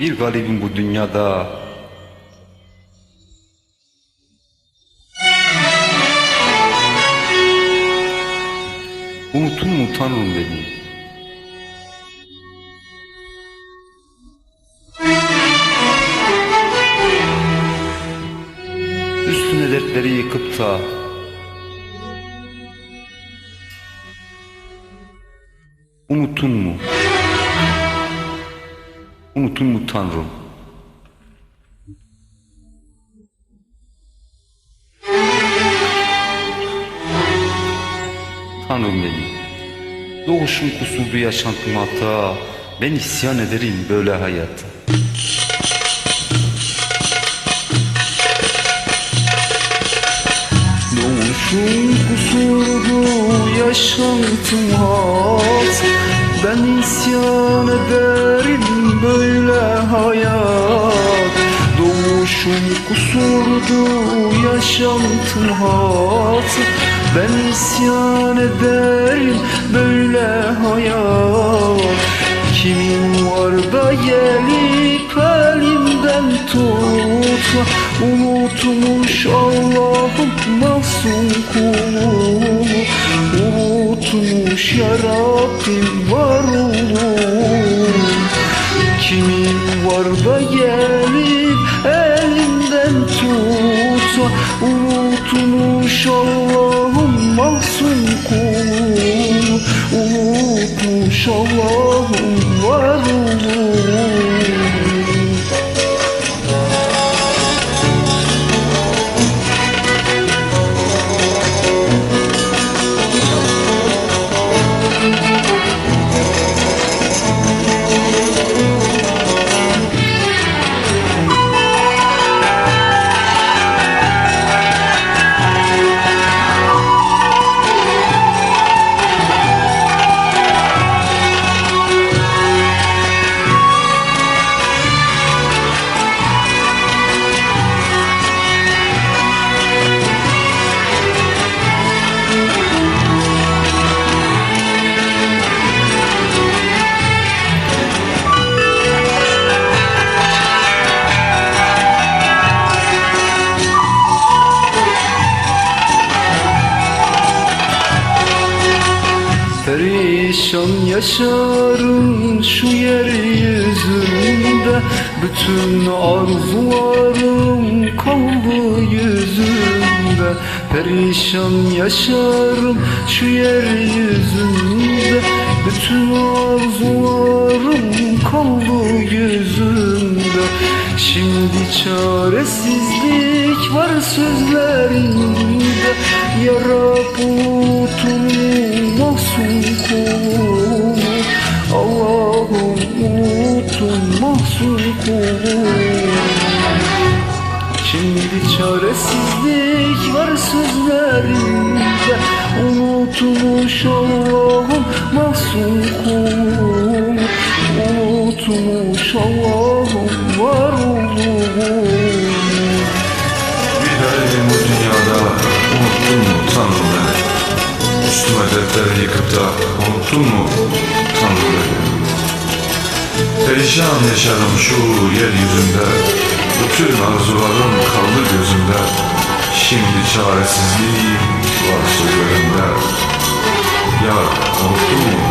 Bir garibim bu dünyada Unuttun mu Tanrım beni Üstüne dertleri yıkıp da Unuttun mu? Unuttun mu Tanrım? Tanrım benim. Doğuşum kusurdu yaşantım hata. Ben isyan ederim böyle hayata. Doğuşum kusurdu yaşantım hat Ben isyan ederim böyle hayat. Doğuşum kusurdu yaşantım hat. Ben isyan ederim böyle hayat. Kimin var da gelip elimden tutma Unutmuş Allah'ım masum kulu. Unutmuş ya Rabbim Kimin var da gelip elimden tutma Unutmuş Allah'ım masum kulu Unutmuş Allah'ım Perişan yaşarım şu yeryüzünde Bütün arzularım kaldı yüzümde Perişan yaşarım şu yeryüzünde Bütün arzularım kaldı yüzümde Şimdi çaresizlik var sözlerinde Şimdi çaresizlik var sözlerinde Unutmuş Allah'ım mahzun kulu Unutmuş Allah'ım var olduğum Bir garibim bu dünyada unuttun mu Tanrım beni? Üstüme dertleri yıkıp da unuttun mu Tanrım beni? Perişan yaşarım şu yeryüzünde Bütün arzularım kaldı gözümde. Şimdi çaresizliğim var sözlerimde. Ya unuttun mu